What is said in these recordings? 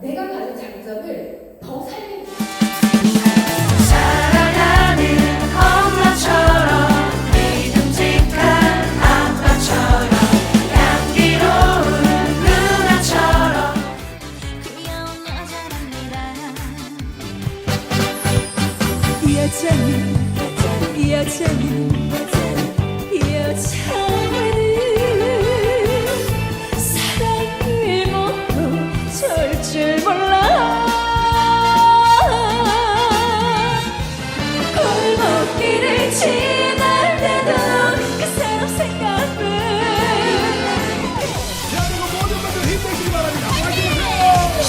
내가 가진 장점을 더 살리는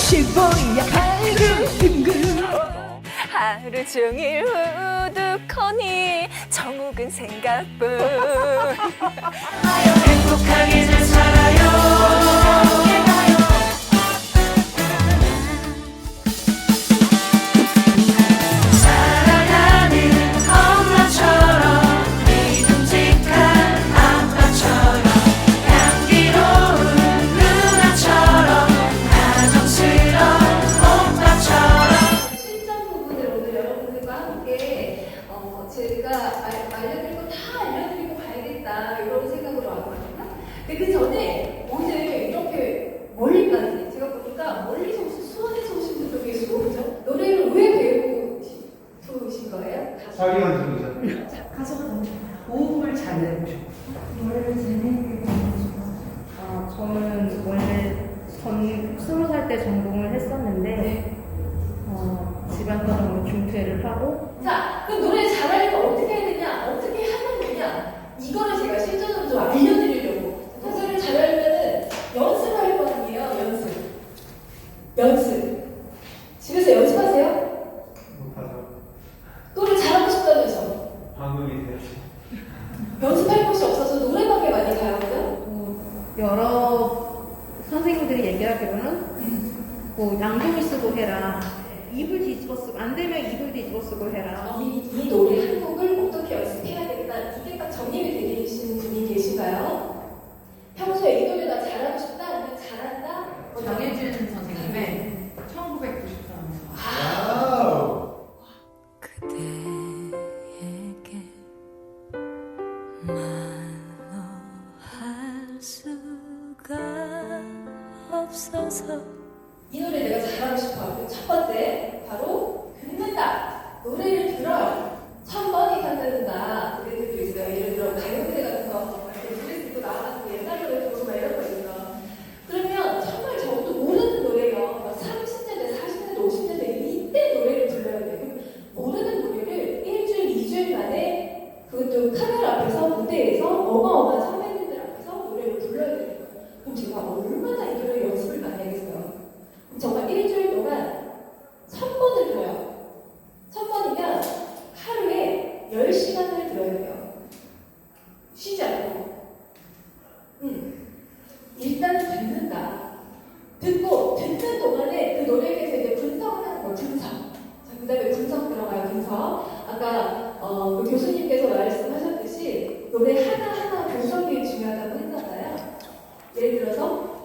파이팅하세요. 시보야 발굴 하루 종일 우두커니 정욱은 생각뿐. 행복하게 잘 살아요 집안사정으로 중퇴를 하고 자, 그럼 노래 잘하려면 어떻게 해야 되냐? 어떻게 하면 되냐? 이거를 제가 실전으로 좀 알려드리려고. 가사를 잘하려면은 연습할 거 아니에요? 연습. 연습. 집에서 연습하세요? 못하죠. 노래 잘하고 싶다면서. 방금이 되었어. 연습할 곳이 없어서 노래방에 많이 가요거든? 뭐 여러 선생님들이 얘기하기로는 뭐 양동이 쓰고 해라 입을 뒤집어 쓰고 안 되면 입을 뒤집어 쓰고 해라 이, 이 노래 한 곡을 어떻게 연습해야 되겠다. 이게 딱 정립이 되게 계시는 분이 계신가요? 평소에 이 노래 나 잘하고 싶다? 아니면 잘한다? 어, 장혜진 선생님의 1994년. 와우. 그대에게 말로 할 수가 없어서 이 노래 내가 잘하고 싶어. 첫 번째, 바로 듣는다. 노래를 들어요. 천 번이 간다든가 노래들도 있어요. 예를 들어 가요대 같은 거 이렇게 노래 듣고 나와가지고 옛날 노래 부르고 막 이런 거 있어. 그러면 정말 저도 모르는 노래요. 막 30년대, 40년대, 50년대 이때 노래를 돼. 그럼 모르는 노래를 일주일, 이주일 만에 그것도 카메라 앞에서 무대에서 어마어마한 선배님들 앞에서 노래를 불러야 되는 거예요. 그럼 제가 얼마나 이노래 연습을 많이 하겠어요. 일주일 동안 천 번을 들어요. 천 번이면 하루에 열 시간을 들어야 돼요. 쉬지 않고. 음. 일단은 듣는다. 듣고 듣는 동안에 그 노래에 대해서 이제 분석을 하는 거예요. 분석. 자, 그 다음에 분석 들어가요. 분석. 아까 어, 그 교수님께서 말씀하셨듯이 노래 하나하나 분석이 중요하다고 했잖아요. 예를 들어서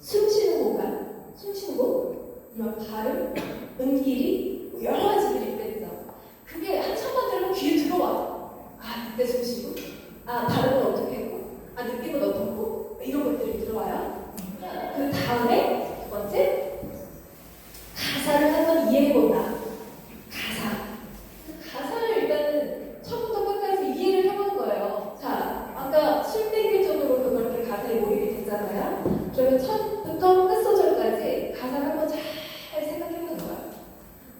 숨 쉬는 공간, 숨 쉬는 곳, 이런 발음, 음길이 뭐 여러 가지들이 있겠죠. 그게 한천 번 들으면 귀에 들어와. 아, 이때 숨 쉬고, 아, 발음은 어떻게 했고, 아, 느낌은 어떻고, 이런 것들이 들어와요. 그다음에 두 번째, 가사를 한번 이해해본다. 가사. 그 가사를 일단은 처음부터 끝까지 이해를 해보는 거예요. 자, 아까 술 땡길 정도로 그렇게 가사에 몰입이 됐잖아요. 그러면 처음부터 끝 소절까지 가사를 한번 잘 생각해보는 거예요.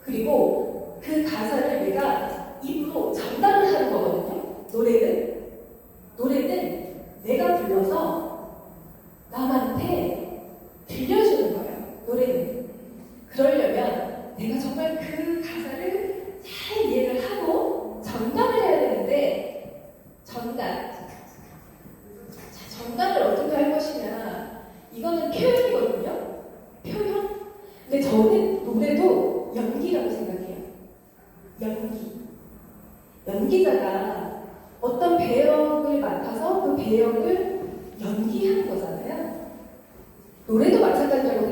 그리고 그 가사를 내가 입으로 전달을 하는 거거든요. 노래는 노래는 내가 불러서 남한테 들려주는 거예요. 노래는 그러려면 내가 정말 그 가사를 잘 이해를 하고 전달을 해야 되는데 전달 자, 전달을 어떻게 할 것이냐 이거는 표현이거든요. 표현. 근데 저는 노래도 연기라고 생각해요. 연기. 연기자가 어떤 배역을 맡아서 그 배역을 연기하는 거잖아요. 노래도 마찬가지라고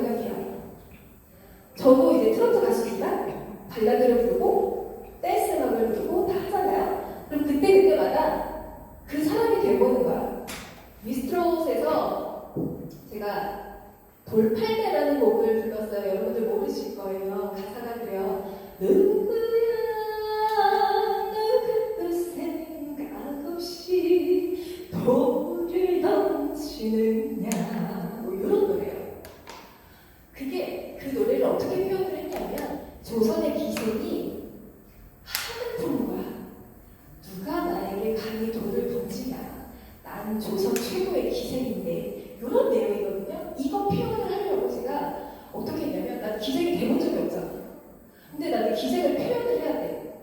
조선의 기생이 하는 부른 거야. 누가 나에게 감히 돌을 던지냐. 나는 조선 최고의 기생인데 이런 내용이거든요. 이거 표현을 하려고 제가 어떻게 했냐면 난 기생이 돼본 적이 없잖아. 근데 나는 기생을 표현을 해야 돼.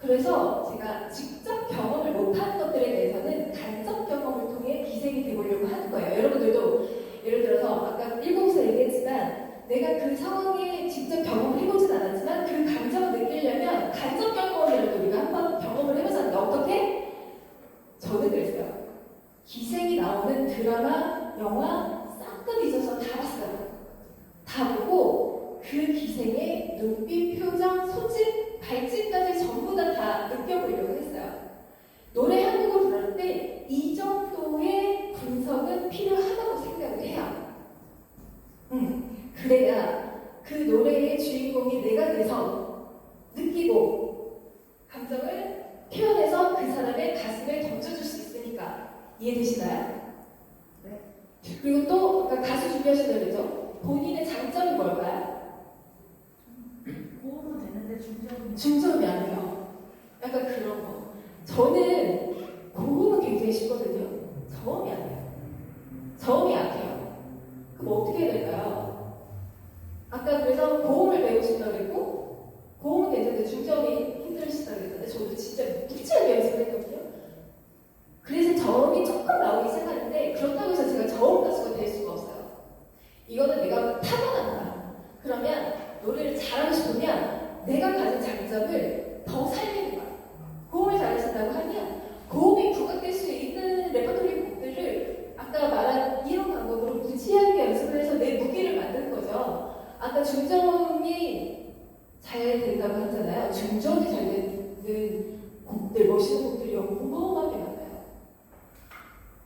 그래서 제가 직접 경험을 못한 것들에 대해서는 간접 경험을 통해 기생이 되보려고 하는 거예요. 여러분들도 예를 들어서 아까 7살 얘기했지만 내가 그 상황에 직접 경험을 해보진 않았지만 그 감정을 느끼려면 간접 경험이라도 우리가 한번 경험을 해보자는데 어떻게? 저는 그랬어요. 기생이 나오는 드라마, 영화 싹다 잊어서 다 봤어요. 다 보고 그 기생의 눈빛, 표정, 소질, 발짓까지 전부 다 다 느껴보려고 했어요. 노래 한 곡을 부를 때 이 정도의 분석은 필요하다고 생각을 해요. 음, 그래야 그 노래의 주인공이 내가 돼서 느끼고 감정을 표현해서 그 사람의 가슴에 던져줄 수 있으니까 이해되시나요? 네. 그리고 또 아까 가수 준비하셨다고 그랬죠? 본인의 장점이 뭘까요? 고음은 되는데 중저음이 안 돼요. 약간 그런 거. 저는 고음은 굉장히 쉽거든요. 저음이 안 돼요. 저음이 약해요. 그럼 어떻게 해야 될까요? 아까 그래서 고음을 배우고 싶다고 그랬고, 고음은 괜찮은데 중저음이 힘들으시다고 그랬는데, 저도 진짜 무지하게 연습을 했거든요. 그래서 저음이 조금 나오기 시작하는데, 그렇다고 해서 제가 저음 가수가 될 수가 없어요. 이거는 내가 타고난 거야. 그러면 노래를 잘하고 싶으면 내가 가진 장점을 더 살리는 거야. 고음을 잘하신다고 하면 고음이 부각될 수 있는 레퍼토리 곡들을 아까 말한 이런 방법으로 무지하게 연습을 해서 내 무기를 만드는 거죠. 아까 중저음이 잘 된다고 했잖아요. 중저음이 잘 되는 곡들, 멋있는 곡들이 어마어마하게 많아요.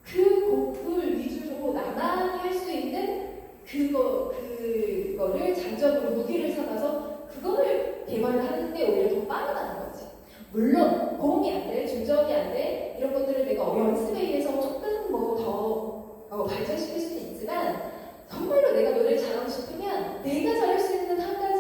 그 곡을 위주로 나만이 할수 있는 그거, 그거를 장점으로 무기를 삼아서 그거를 개발을 하는데 오히려 더 빠르다는 거지. 물론 고음이 안 돼, 중저음이 안 돼, 이런 것들을 내가 연습에 의해서 조금 뭐더 어, 발전시킬 수도 있지만 정말로 내가 노래를 잘하고 싶으면 내가 잘할 수 있는 한 가지